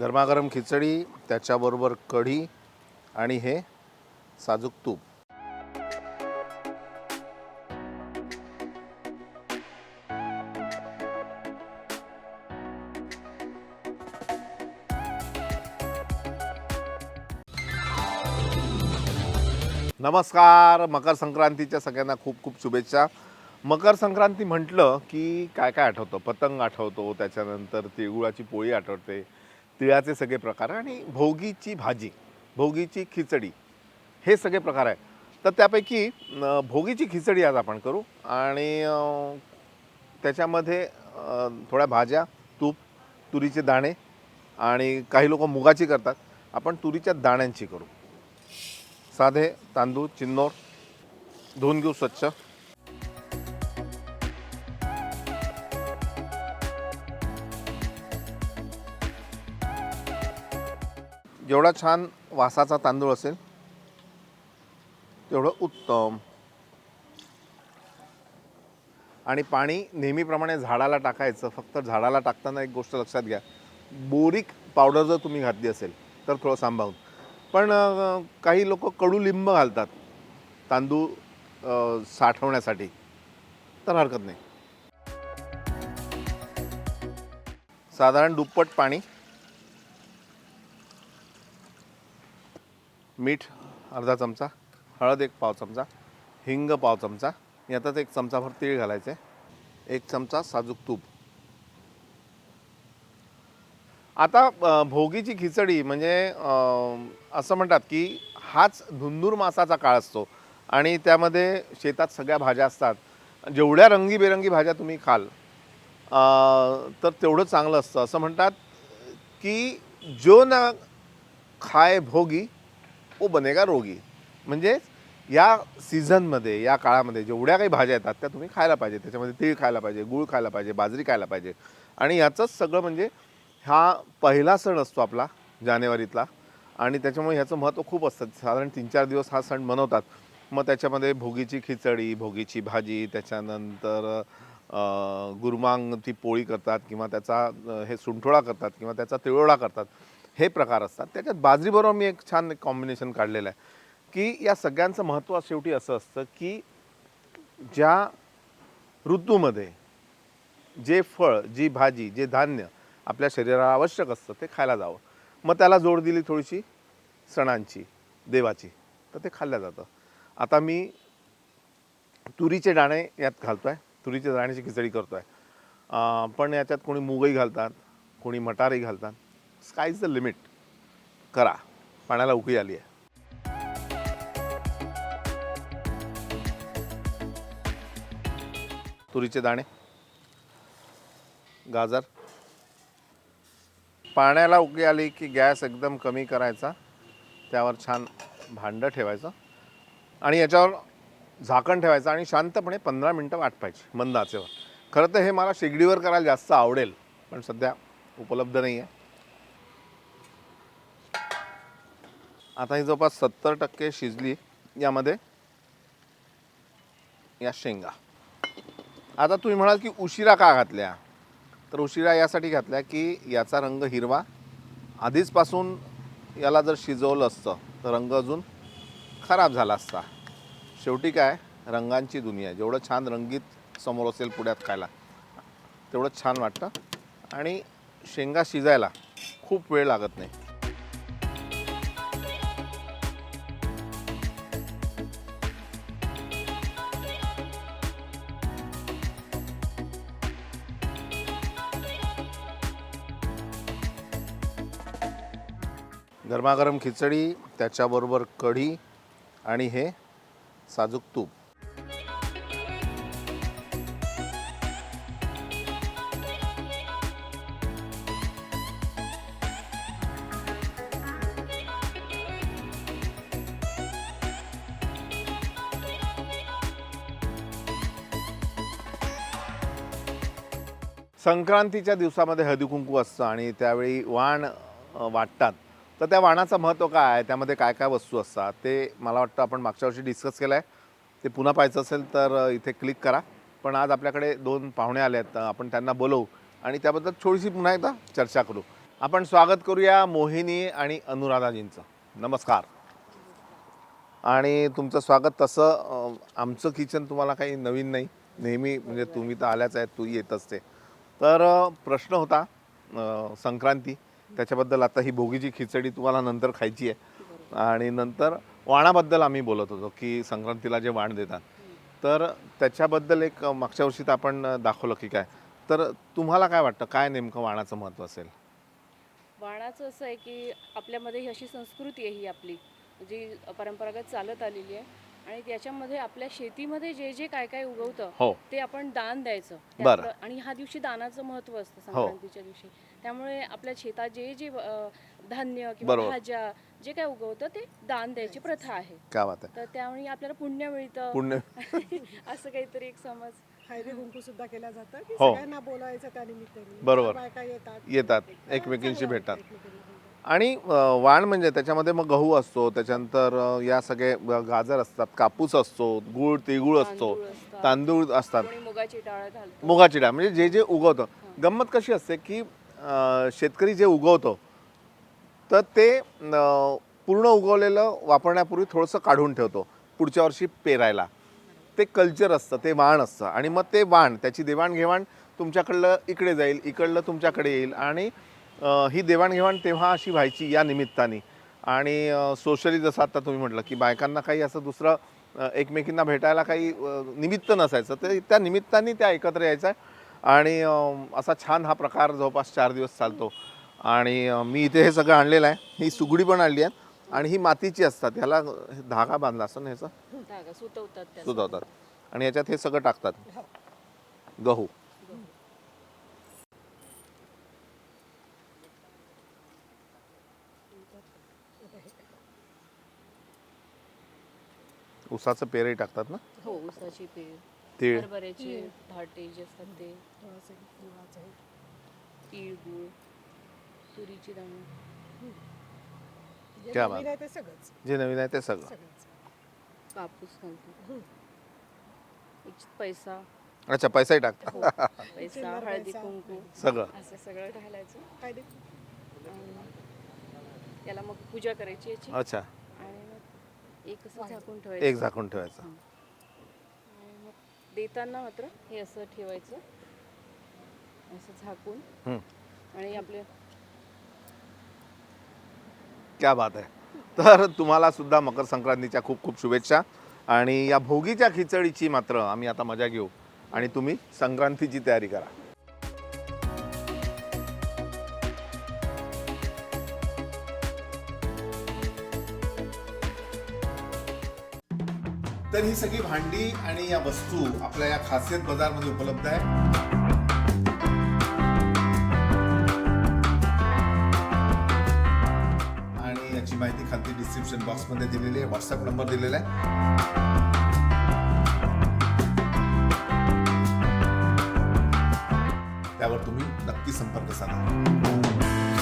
गरमागरम खिचडी त्याच्याबरोबर कढी आणि हे साजूक तूप. नमस्कार. मकर संक्रांतीच्या सगळ्यांना खूप खूप शुभेच्छा. मकर संक्रांती म्हटलं की काय काय आठवतं? पतंग आठवतो त्याच्यानंतर तिळगुळाची पोळी आठवते तिळाचे सगळे प्रकार आणि भोगीची भाजी भोगीची खिचडी हे सगळे प्रकार आहे तर त्यापैकी भोगीची खिचडी आज आपण करू आणि त्याच्यामध्ये थोड्या भाज्या तूप तुरीचे दाणे आणि काही लोक मुगाची करतात. आपण तुरीच्या दाण्यांची करू. साधे तांदूळ चिन्नोर धुवून घेऊ स्वच्छ. जेवढा छान वासाचा तांदूळ असेल तेवढं उत्तम. आणि पाणी नेहमीप्रमाणे झाडाला टाकायचं फक्त झाडाला टाकताना एक गोष्ट लक्षात घ्या. बोरिक पावडर जर तुम्ही घातली असेल तर थोडं सांभाळून. पण काही लोक कडुलिंब घालतात तांदूळ साठवण्यासाठी. तर हरकत नाही. साधारण दुप्पट पाणी मीठ अर्धा चमचा हळद एक पाव चमचा हिंग पाव चमचा. यातच एक चमचाभर तीळ घालायचे. एक चमचा साजूक तूप. आता भोगीची खिचडी म्हणजे असं म्हणतात की हाच धुंदूर मासाचा काळ असतो. आणि त्यामध्ये शेतात सगळ्या भाज्या असतात. जेवढ्या रंगीबेरंगी भाज्या तुम्ही खाल तर तेवढं चांगलं असतं. असं म्हणतात की जो ना खाय भोगी ओ बनेगा रोगी. म्हणजे या सीझनमध्ये या काळामध्ये जेवढ्या काही भाज्या येतात त्या तुम्ही खायला पाहिजे. त्याच्यामध्ये तीळ खायला पाहिजे गूळ खायला पाहिजे बाजरी खायला पाहिजे. आणि याचंच सगळं म्हणजे हा पहिला सण असतो आपला जानेवारीतला. आणि त्याच्यामुळे ह्याचं महत्त्व खूप असतं. साधारण तीन चार दिवस हा सण मनवतात. मग त्याच्यामध्ये भोगीची खिचडी भोगीची भाजी त्याच्यानंतर गुरमांग ती पोळी करतात किंवा त्याचा हे सुंठोळा करतात किंवा त्याचा तिळोळा करतात. हे प्रकार असतात. त्याच्यात बाजरीबरोबर मी एक छान कॉम्बिनेशन काढलेलं आहे की या सगळ्यांचं महत्त्व शेवटी असं असतं की ज्या ऋतूमध्ये जे फळ जी भाजी जे धान्य आपल्या शरीराला आवश्यक असतं ते खायला जावं. मग त्याला जोड दिली थोडीशी सणांची देवाची तर ते खाल्लं जातं. आता मी तुरीचे दाणे यात घालतो आहे तुरीच्या दाण्याची खिचडी करतो आहे पण याच्यात कोणी मुगही घालतात कोणी मटारही घालतात. स्काय इज द लिमिट करा. पाण्याला उकळी आली आहे. तुरीचे दाणे. गाजर. पाण्याला उकळी आली की गॅस एकदम कमी करायचा. त्यावर छान भांडं ठेवायचं. आणि याच्यावर झाकण ठेवायचं आणि शांतपणे पंधरा मिनटं वाट पाहिजे मंद आचेवर खरं तर हे मला शेगडीवर करायला जास्त आवडेल पण सध्या उपलब्ध नाही आहे आता ही जवळपास सत्तर टक्के शिजली यामध्ये या शेंगा. आता तुम्ही म्हणाल की उशिरा का घातल्या? तर उशिरा यासाठी घातल्या की याचा रंग हिरवा. आधीचपासून याला जर शिजवलं असतं तर रंग अजून खराब झाला असता. शेवटी काय? रंगांची दुनिया. आहे. जेवढं छान रंगीत समोर असेल पुण्यात खायला तेवढं छान वाटतं. आणि शेंगा शिजायला खूप वेळ लागत नाही. गरमागरम खिचडी त्याच्याबरोबर कढी आणि हे साजूक तूप. संक्रांतीच्या दिवसामध्ये हळदी कुंकू असतं आणि त्यावेळी वाण वाटतात. तर त्या वाणाचं महत्त्व काय आहे? त्यामध्ये काय काय वस्तू असतात? ते मला वाटतं आपण मागच्या वर्षी डिस्कस केलं आहे ते पुन्हा पाहायचं असेल तर इथे क्लिक करा. पण आज आपल्याकडे दोन पाहुणे आले आहेत आपण त्यांना बोलवू आणि त्याबद्दल थोडीशी पुन्हा एकदा चर्चा करू. आपण स्वागत करूया मोहिनी आणि अनुराधाजींचं. नमस्कार. आणि तुमचं स्वागत तसं आमचं किचन तुम्हाला काही नवीन नाही. नेहमी म्हणजे तुम्ही तर आल्याच आहेत तू येत असते. तर प्रश्न होता संक्रांती. त्याच्याबद्दल आता ही भोगीची खिचडी तुम्हाला नंतर खायची आहे. आणि नंतर वाणाबद्दल आम्ही बोलत होतो की संक्रांतीला जे वाण देतात. तर त्याच्याबद्दल एक मागच्या वर्षी तर आपण दाखवलं की काय. तर तुम्हाला काय वाटतं? काय नेमकं वाणाचं महत्त्व असेल? वाणाचं असं आहे की आपल्यामध्ये ही अशी संस्कृती आहे ही आपली. जी परंपरागत चालत आलेली आहे. आणि त्याच्यामध्ये आपल्या शेतीमध्ये जे जे काय काय उगवतं हो ते आपण दान द्यायचं बरं. आणि ह्या दिवशी दानाचं महत्त्व असतं हो. संक्रांतीच्या दिवशी त्यामुळे आपल्या शेतात जे जे अं, धान्य किंवा बरोबर. भाज्या जे काय उगवतं ते दान द्यायची प्रथा आहे काय बात आहे तर त्यामुळे आपल्याला पुण्य मिळतं पुण्य असं काहीतरी एक समज हळदी कुंकू सुद्धा केलं जातं की हो. सगळ्यांना बोलायचं त्या निमित्ताने बरोबर. बायका येतात येतात एकमेकींशी चांगलं भेटतात वाटतं एकमेकींना भेटतात. आणि वाण म्हणजे त्याच्यामध्ये मग गहू असतो त्याच्यानंतर या सगळे गाजर असतात कापूस असतो गुळ तिळगुळ असतो तांदूळ असतात. मुगाची डाळ म्हणजे जे जे उगवतं. गंमत कशी असते की शेतकरी जे उगवतो तर ते पूर्ण उगवलेलं वापरण्यापूर्वी थोडंसं काढून ठेवतो पुढच्या वर्षी पेरायला. ते कल्चर असतं ते वाण असतं. आणि मग ते वाण त्याची देवाणघेवाण तुमच्याकडलं इकडे जाईल इकडलं तुमच्याकडे येईल आणि ही देवाणघेवाण तेव्हा अशी व्हायची या निमित्ताने. आणि सोशली जसं आता तुम्ही म्हटलं की बायकांना काही असं दुसरं एकमेकींना भेटायला काही निमित्त नसायचं तर त्या निमित्ताने त्या एकत्र यायच्या आणि अं, असा छान हा प्रकार जवळपास चार दिवस चालतो. आणि मी इथे हे सगळं आणलेलं आहे. ही सुगडी पण आणली आहे. आणि ही मातीची असतात. ह्याला धागा बांधला असतो ना ह्याचा? धागा सुतवतात आणि याच्यात हे सगळं टाकतात. गहू. उसाचं पेरही टाकतात ना? हो ऊसाची पेर. तीळ. हरभऱ्याचे भाटे जे असतात ते. थोडंसं गुळाचं हे. तीळ गुळ तुरीची दाणे जे क्या नवीन बात. आहे ते सगळंच. जे नवीन आहे ते सगळं. सगळंच. कापूस घालतो. एक पैसा. अच्छा पैसाही टाकतात हो, पैसा चिल्लर हळदी पैसा. कुंकू. सगळं. असं सगळं घालायचं. काय ते आणि त्याला मग पूजा करायची याची. अच्छा. एक असं झाकून ठेवायचं. एक झाकून ठेवायचं. आणि मग देताना मात्र हे असं ठेवायचं. असं झाकून. हम्म. आणि आपले क्या बात आहे. तर तुम्हाला सुद्धा मकर संक्रांतीच्या खूप खूप शुभेच्छा. आणि या भोगीच्या खिचडीची मात्र आम्ही आता मजा घेऊ. आणि तुम्ही संक्रांतीची तयारी करा. तर ही सगळी भांडी आणि या वस्तू आपल्या या खासियत बाजारमध्ये उपलब्ध आहे आणि याची माहिती खालती डिस्क्रिप्शन बॉक्समध्ये दिलेली आहे व्हॉट्सअप नंबर दिलेला आहे. त्यावर तुम्ही नक्की संपर्क साधा.